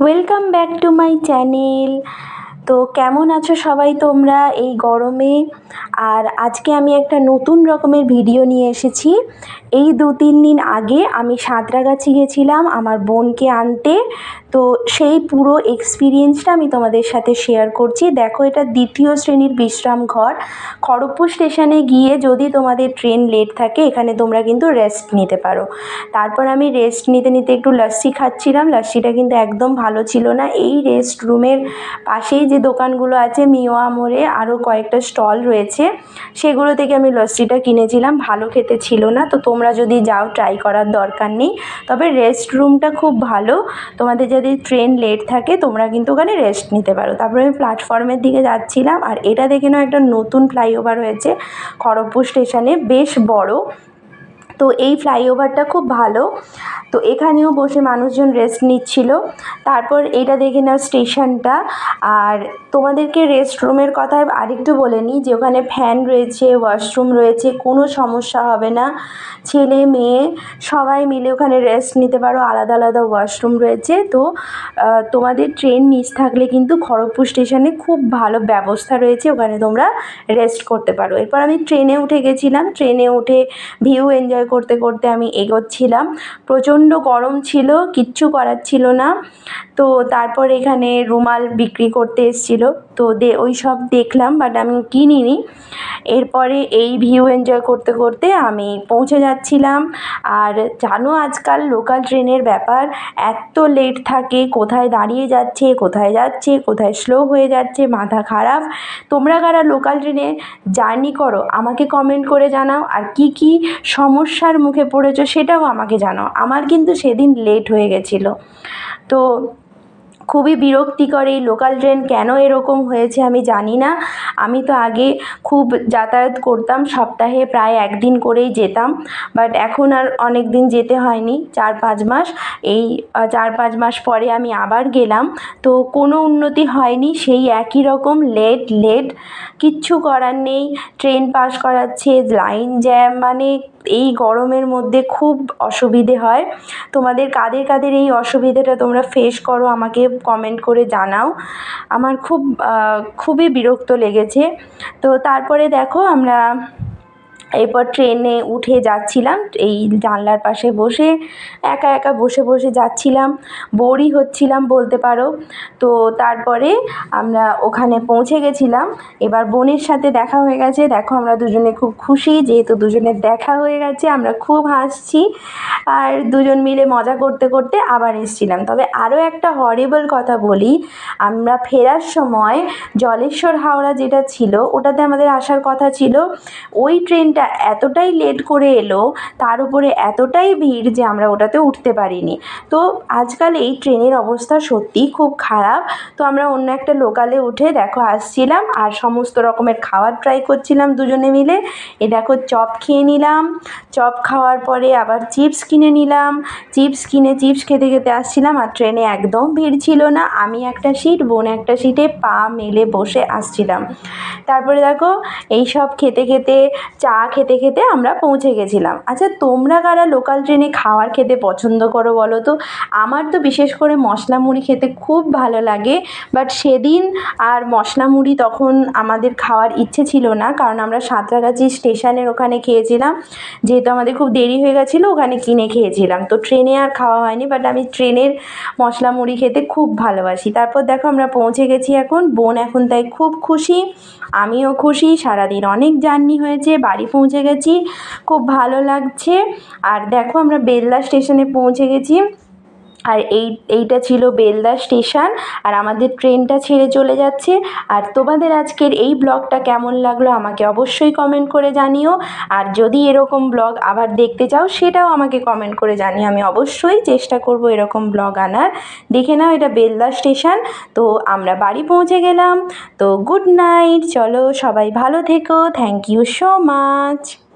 welcome back to my channel তো কেমন আছো সবাই তোমরা এই গরমে? আর আজকে আমি একটা নতুন রকমের ভিডিও নিয়ে এসেছি। এই দু তিন দিন আগে আমি সাঁতরাগাছি গেছিলাম আমার বোনকে আনতে। তো সেই পুরো এক্সপিরিয়েন্সটা আমি তোমাদের সাথে শেয়ার করছি। দেখো এটা দ্বিতীয় শ্রেণির বিশ্রাম ঘর। খড়গপুর স্টেশনে গিয়ে যদি তোমাদের ট্রেন লেট থাকে, এখানে তোমরা কিন্তু রেস্ট নিতে পারো। তারপর আমি রেস্ট নিতে নিতে একটু লস্যি খাচ্ছিলাম। লস্যিটা কিন্তু একদম ভালো ছিল না। এই রেস্ট রুমের পাশেই যে দোকানগুলো আছে, মিওয়া মোড়ে আরও কয়েকটা স্টল রয়েছে। সেগুলো থেকে আমি লস্যিটা কিনেছিলাম, ভালো খেতে ছিল না। তো তোমরা যদি যাও ট্রাই করার দরকার নেই। তবে রেস্ট রুমটা খুব ভালো। তোমাদের যদি ট্রেন লেট থাকে, তোমরা কিন্তু ওখানে রেস্ট নিতে পারো। তারপরে আমি প্ল্যাটফর্মের দিকে যাচ্ছিলাম, আর এটা দেখে নাও একটা নতুন ফ্লাইওভার হয়েছে। খড়গপুর স্টেশনে বেশ বড়। তো এই ফ্লাইওভারটা খুব ভালো। তো এখানেও বসে মানুষজন রেস্ট নিচ্ছিল। তারপর এটা দেখে নাও স্টেশনটা। আর তোমাদেরকে রেস্ট রুমের কথা আরেকটু বলে নিই যে ওখানে ফ্যান রয়েছে ওয়াশরুম রয়েছে, কোনো সমস্যা হবে না। ছেলে, মেয়ে, সবাই মিলে ওখানে রেস্ট নিতে পারো। আলাদা আলাদা ওয়াশরুম রয়েছে। তো তোমাদের ট্রেন মিস থাকলে কিন্তু খড়গপুর স্টেশনে খুব ভালো ব্যবস্থা রয়েছে। ওখানে তোমরা রেস্ট করতে পারো। এরপর আমি ট্রেনে উঠে গেছিলাম। ট্রেনে উঠে ভিউ এনজয় করতে করতে আমি এগোচ্ছিলাম। প্রচণ্ড গরম ছিল, কিচ্ছু করার ছিল না। তো তারপর এখানে রুমাল বিক্রি করতে এসেছিল। তো দে, ওই সব দেখলাম বাট আমি কিনিনি। এরপরে এই ভিউ এনজয় করতে করতে আমি পৌঁছে যাচ্ছিলাম। আর জানো আজকাল লোকাল ট্রেনের ব্যাপার? এত লেট থাকে, কোথায় দাঁড়িয়ে যাচ্ছে, কোথায় যাচ্ছে, কোথায় স্লো হয়ে যাচ্ছে, মাথা খারাপ। তোমরা কারা লোকাল ট্রেনে জার্নি করো। আমাকে কমেন্ট করে জানাও। আর কী কী সমস্যার মুখে পড়েছো সেটাও আমাকে জানাও আমার কিন্তু সেদিন লেট হয়ে গেছিল। তো খুবই বিরক্তিকর এই লোকাল ট্রেন কেন এরকম হয়েছে আমি জানি না। আমি তো আগে খুব যাতায়াত করতাম, সপ্তাহে প্রায় একদিন করেই যেতাম। বাট এখন আর অনেক দিন যেতে হয়নি, চার পাঁচ মাস। এই চার পাঁচ মাস পরে আমি আবার গেলাম। তো কোনো উন্নতি হয়নি, সেই একই রকম লেট লেট কিচ্ছু করার নেই ট্রেন পাস করাচ্ছে লাইন জ্যাম মানে এই গরমের মধ্যে খুব অসুবিধে হয়। তোমাদের কাদের কাদের এই অসুবিধেটা তোমরা ফেস করো, আমাকে কমেন্ট করে জানাও। আমার খুব খুবই বিরক্ত লেগেছে। তো তারপরে দেখো আমরা এরপর ট্রেনে উঠে যাচ্ছিলাম, এই জানলার পাশে বসে, একা একা বসে বসে যাচ্ছিলাম বোরই হচ্ছিলাম বলতে পারো। তো তারপরে আমরা ওখানে পৌঁছে গেছিলাম, এবার বোনের সাথে দেখা হয়ে গেছে, দেখো আমরা দুজনে খুব খুশি, যেহেতু দুজনের দেখা হয়ে গেছে, আমরা খুব হাসছি, আর দুজন মিলে মজা করতে করতে আবার এসছিলাম। তবে আরও একটা হরিবল কথা বলি, আমরা ফেরার সময় জলেশ্বর হাওড়া যেটা ছিল, ওটাতে আমাদের আসার কথা ছিল, ওই ট্রেনটা ট্রেনটা এতটাই লেট করে এলো, তার উপরে এতটাই ভিড় যে আমরা ওটাতে উঠতে পারিনি। তো আজকাল এই ট্রেনের অবস্থা সত্যিই খুব খারাপ। তো আমরা অন্য একটা লোকালে উঠে দেখো আসছিলাম, আর সমস্ত রকমের খাবার ট্রাই করছিলাম দুজনে মিলে। এ দেখো চপ খেয়ে নিলাম, চপ খাওয়ার পরে আবার চিপস কিনে নিলাম। চিপস কিনে চিপস খেতে খেতে আসছিলাম, আর ট্রেনে একদম ভিড় ছিল না। আমি একটা সিট বোন একটা সিটে পা মেলে বসে আসছিলাম। তারপরে দেখো এই সব খেতে খেতে চা খেতে খেতে আমরা পৌঁছে গেছিলাম। আচ্ছা তোমরা কারা লোকাল ট্রেনে খাওয়ার খেতে পছন্দ করো বলো তো? আমার তো বিশেষ করে মশলা মুড়ি খেতে খুব ভালো লাগে বাট সেদিন আর মশলা মুড়ি তখন আমাদের খাওয়ার ইচ্ছে ছিল না, কারণ আমরা সাঁতরাগাছি স্টেশনের ওখানে খেয়েছিলাম। যেহেতু আমাদের খুব দেরি হয়ে গেছিল, ওখানে কিনে খেয়েছিলাম। তো ট্রেনে আর খাওয়া হয়নি বাট আমি ট্রেনের মশলা মুড়ি খেতে খুব ভালোবাসি। তারপর দেখো আমরা পৌঁছে গেছি এখন, বোন এখন তাই খুব খুশি, আমিও খুশি, সারাদিন অনেক জার্নি হয়েছে, বাড়ি পৌঁছে গেছি। খুব ভালো লাগছে। আর দেখো আমরা বেলদা স্টেশনে পৌঁছে গেছি। আর এই, এইটা ছিল বেলদা স্টেশন আর আমাদের ট্রেনটা ছেড়ে চলে যাচ্ছে। আর তোমাদের আজকের এই ব্লগটা কেমন লাগল আমাকে অবশ্যই কমেন্ট করে জানিও। আর যদি এরকম ব্লগ আবার দেখতে চাও, সেটাও আমাকে কমেন্ট করে জানিও। আমি অবশ্যই চেষ্টা করব এরকম ব্লগ আনার। দেখে নাও এটা বেলদা স্টেশন। তো আমরা বাড়ি পৌঁছে গেলাম। তো গুড নাইট চলো সবাই ভালো থেকো। Thank you so much